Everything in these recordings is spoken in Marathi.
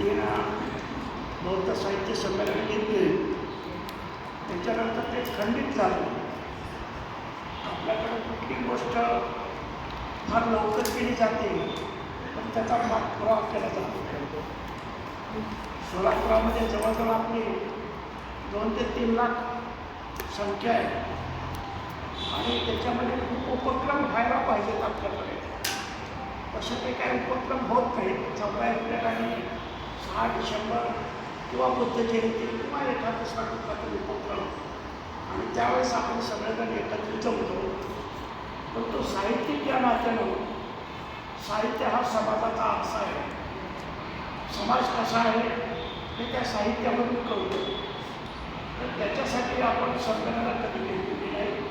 तीन बौद्ध साहित्य संमेलन घेतले. त्याच्यानंतर ते खंडित झालं. आपल्याकडे कुठली गोष्ट फार लवकर केली जाते पण त्याचा पाठपुरावा केला जातो. सोलापुरामध्ये जवळजवळ आपली दोन ते तीन लाख संख्या आहे. आणि त्याच्यामध्ये खूप उपक्रम व्हायला पाहिजेत आपल्याकडे. तसे ते काही उपक्रम होत नाहीत. चौदा एप्रिल आणि सहा डिसेंबर किंवा बुद्ध जयंती किंवा एखादं स्वातंत्र्यातील उपक्रम. आणि त्यावेळेस आपण सगळेजण एकत्रित होतो. पण तो साहित्यिक या नात्यानं साहित्य हा समाजाचा आरसा आहे. समाज कसा आहे हे त्या साहित्यामधून कळतो. तर त्याच्यासाठी आपण संमेलनाला कधी घेतलेली नाही.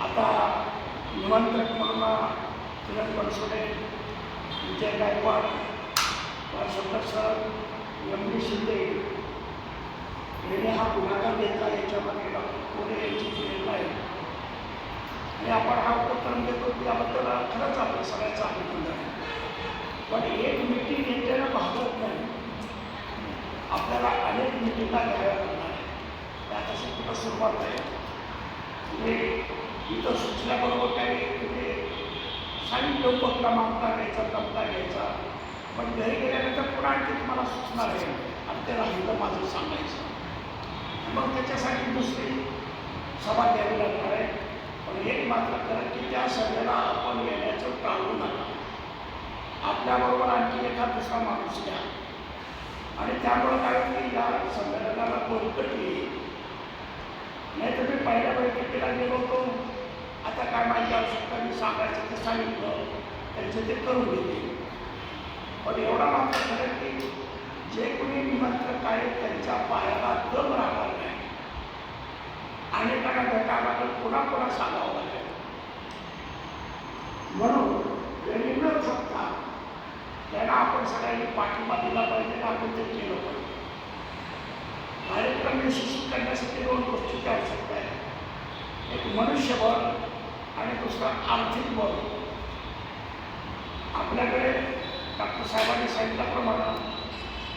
आता निमंत्रक म्हणून किरण बनसोडे विजय गायकवाड वारशंकर एम डी शिंदे. याने हा पुढाकार घेतला याच्यामध्ये डॉक्टर कोरे यांची प्रेरणा आहे. आणि आपण हा उपक्रम घेतो त्याबद्दल खरंच आपल्या सगळ्याचा अभिनंदन आहे. पण एक मिटिंग घेतल्यानं भागत नाही. आपल्याला अनेक मिटिंगा घ्याव्या लागणार आहे. कुठं सुरुवात आहे म्हणजे इथं सुचल्याबरोबर काही म्हणजे साईन उपक्रमांचा घ्यायचा कमता घ्यायचा. पण घरी गेल्यानंतर पुन्हा आणखी तुम्हाला सुचणार आहे. आणि ते राहिलं माझं सांगायचं. मग त्याच्यासाठी दुसरी सभा द्यावी लागणार आहे. पण एक मात्र करा की त्या सभेला आपण येण्याचं टाळू नका. आपल्याबरोबर आणखी एका दुसरा माणूस घ्या. आणि त्यामुळं काय की या संमेलनाला बळकटी येईल. नाही तर मी पहिल्या बैठकीला गेलो होतो. आता काय माहिती आवश्यकता मी सांगायचं ते सांगितलं. त्यांचं ते करून घेते पण एवढा मात्र खरं की जे कोणी निमंत्रक आहेत त्यांच्या पायाला दम राहणार नाही. अनेकांना गटाबद्दल पुन्हा पुन्हा सांगावं लागेल. म्हणून वेळी न थकता त्यांना आपण सगळ्यांनी पाठिंबा दिला पाहिजे आपण ते केलं पाहिजे. कार्यक्रम यशस्वी करण्यासाठी दोन गोष्टीची आवश्यकता आहे एक मनुष्यबळ आणि दुसरा आर्थिक बळ. आपल्याकडे डॉक्टर साहेबांनी सांगितल्याप्रमाणे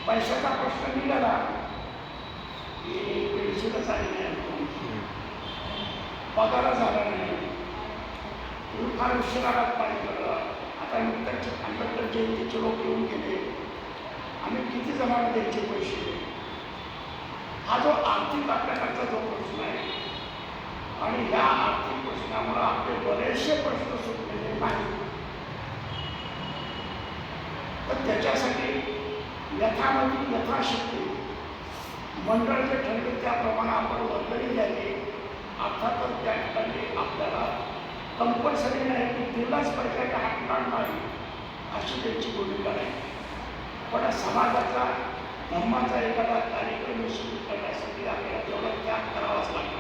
पैशाचा प्रश्न निघाला. की पेन्शनच आली नाही पगार झाला नाही. तुम्ही फार उशिरा पाहिजे आता नुकत्याच आंबेडकर जयंतीचे लोक येऊन गेले. आम्ही किती जमा द्यायचे पैसे? हा जो आर्थिक आपल्याकडचा जो प्रश्न आहे आणि ह्या आर्थिक प्रश्नामुळे आपले बरेचसे प्रश्न सुटलेले नाही तर त्याच्यासाठी यथामती यथाशक्ती. मंडळ जे ठरले त्याप्रमाणे आपण वर्गणी द्यावी अर्थातच त्या ठिकाणी आपल्याला कंपल्सरी नाही की तिलाच पाहिजे हटणार नाही अशी त्यांची भूमिका आहे पण समाजाचा धर्माचा एखादा कार्यक्रम सुरू करण्यासाठी आपल्याला तेवढा त्याग करावाच लागतो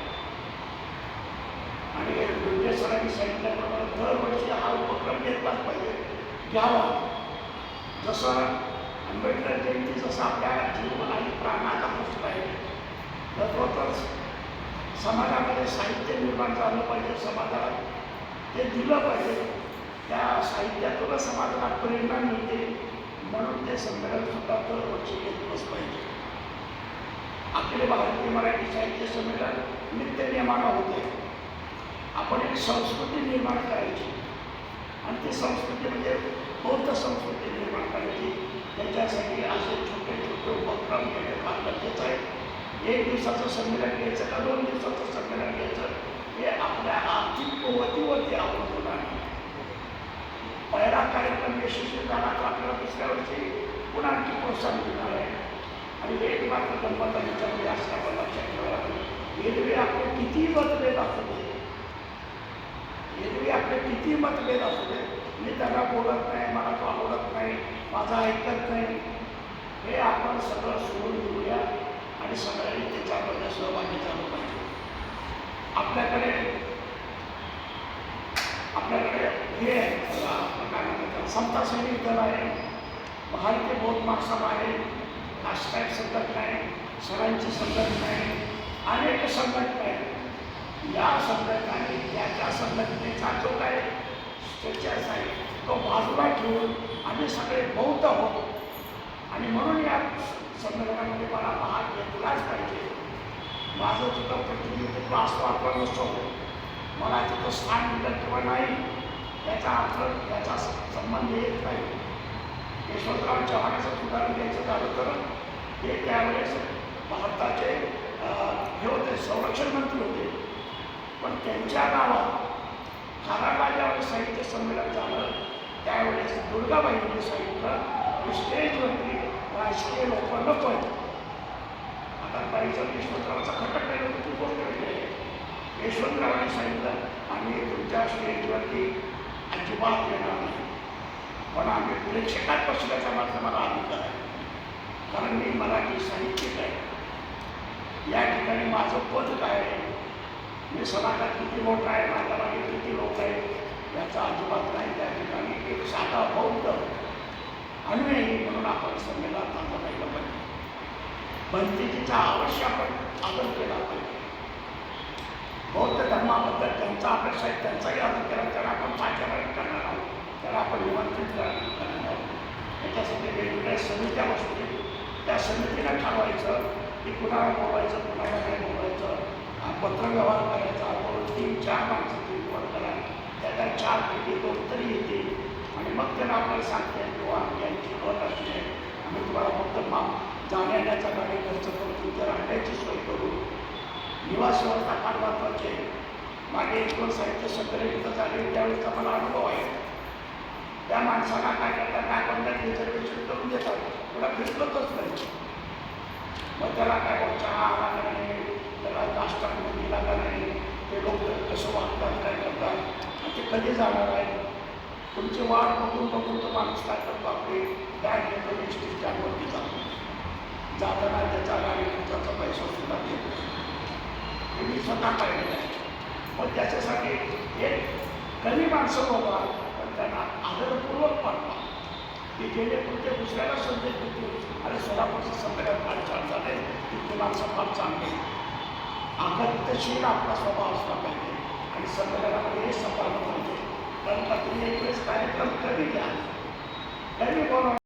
आणि दुर्गे सरांनी सांगितल्याप्रमाणे दरवर्षी हा उपक्रम घेतलाच पाहिजे. घ्यावा. जसं आंबेडकर जयंती जसं आपल्या जीव आणि प्राणाचा प्रश्न आहे तत्वतच समाजामध्ये साहित्य निर्माण झालं पाहिजे समाजाला ते दिलं पाहिजे त्या साहित्यातूनच समाजाला प्रेरणा मिळते म्हणून ते संमेलन सुद्धा दरवर्षी घेतलंच पाहिजे आपले भारतीय मराठी साहित्य संमेलन नित्य नियमानं होते आपण एक संस्कृती निर्माण करायची आणि ती संस्कृती म्हणजे बौद्ध संस्कृती निर्माण करायची त्याच्यासाठी असे छोटे छोटे उपक्रम केले फार गरजेचं आहे एक दिवसाचं संमेलन घ्यायचं का दोन दिवसाचं संमेलन घ्यायचं हे आपल्या आर्थिक कुवतीवरती अवलंबून आहे पहिला कार्यक्रम यशस्वी झाला तर आपल्याला दुसऱ्या वर्षी पुन्हा आणखी प्रोत्साहन मिळणार आहे आणि एक मात्र गणपत याच्यामध्ये असं आपण लक्षात ठेवायला लागेल एरवी आपले कितीही बदलले असू दे एरवी आपले कितीही मतभेद असू दे. मी त्यांना बोलत नाही मला तो आवडत नाही माझा ऐकत नाही. हे आपण सगळं सोडून देऊया आणि सगळ्यांनी त्याच्यामध्ये सहभागी झालं पाहिजे. आपल्याकडे आपल्याकडे हे आहे. काय म्हणतात समता सैनिक दल आहे. भारतीय बौद्ध महासभा आहे. राष्ट्रीय संघटना आहे. सरांची संघटना आहे. अनेक संघटना आहेत. या संघटनाने त्या त्या संघटनेचा जो काय स्ट्रक्चर्स आम्ही सगळे बौद्ध होतो आणि म्हणून या संदर्भामध्ये मला भाग घेतलाच पाहिजे. माझं तिथं प्रतिनिधित्व असतो आपण नसतो. मला तिथं स्थान मिळत किंवा नाही याचा अर्थ याचा संबंध येत नाही. यशवंतराव चव्हाणाचं उदाहरण द्यायचं झालं तर ते त्यावेळेस भारताचे हे होते संरक्षण मंत्री होते. पण त्यांच्या नावात कराडला ज्यावेळेस साहित्य संमेलन झालं त्यावेळेस दुर्गाबाईंनी सांगितलं की स्टेजवरती राजकीय लोक नको आहेत आता बाईचा यशवंतरावाचा खटक नाही होतं तू गोष्ट वेगळी यशवंतरावांनी सांगितलं आम्ही तुमच्या स्टेजवरती अजिबात येणार नाही. पण आम्ही प्रेक्षकात बसण्याचा मात्र मला अधिकार आहे. कारण मी मराठी साहित्यिक आहे. या ठिकाणी माझं पद काय आहे? मी समाजात किती मोठा आहे? माझ्या मागे किती लोक आहेत? याचा अजिबात नाही त्या ठिकाणी एक साधा बौद्ध अनुयायी म्हणून आपण संमेलनात आणलं पाहिलं पाहिजे. भंतेजीचा अवश्य आपण आदर केला पाहिजे. बौद्ध धर्माबद्दल त्यांचा अपेक्षा आहे त्यांचाही आदर केला त्याला आपण पाचारण करणार आहोत. त्याला आपण निमंत्रित करणार करणार आहोत. याच्यासाठी वेगवेगळ्या समित्या बसतील. त्या समितीला ठरवायचं की कुणाला बोलवायचं कुणाला नाही बोलवायचं. हा पत्रव्यवहार करायचा. दोन तीन चार माणसं त्या चार पैकी दोन तरी येते. आणि मग त्यांना आपल्याला सांगते किंवा यांची अट असते आम्ही तुम्हाला फक्त मा जाण्या येण्याचा गाडी खर्च करून तुमच्या राहण्याची सोय करू. निवास व्यवस्था फार महत्त्वाची आहे. मागे एक दोन साहित्य संकलन झाले त्यावेळेस आम्हाला अनुभव आहे. त्या माणसाला काय करतात? काय करतात रिझर्वेशन करून देतात थोडा फिरकतच नाही. मग त्याला काय बोल चहा आला नाही त्याला नाश्ता दिला का नाही? ते लोक कसं वागतात? काय करतात? ते कधी जाणार आहे? तुमची वाट बघून बघून तो माणूस काय करतो आपली बॅग घेतो एस स्टँडवरती जातो. जाताना त्याचा गाडी त्याचा पैसा सुद्धा घेतो. हे मी स्वतः पाहिलेलं आहे. पण त्याच्यासाठी एक कमी माणसं बघा पण त्यांना आदरपूर्वक पाठवा की जेणेकरून ते दुसऱ्याला संदेश देतील. आणि सोलापूरचं संमेलन फार छान आहे तिथली माणसं फार चांगली अगत्यशील आपला स्वभाव असला पाहिजे. आणि संमेलनामध्ये हे साकारलं पाहिजे तुम्ही एक कार्यक्रम कधी घ्या कधी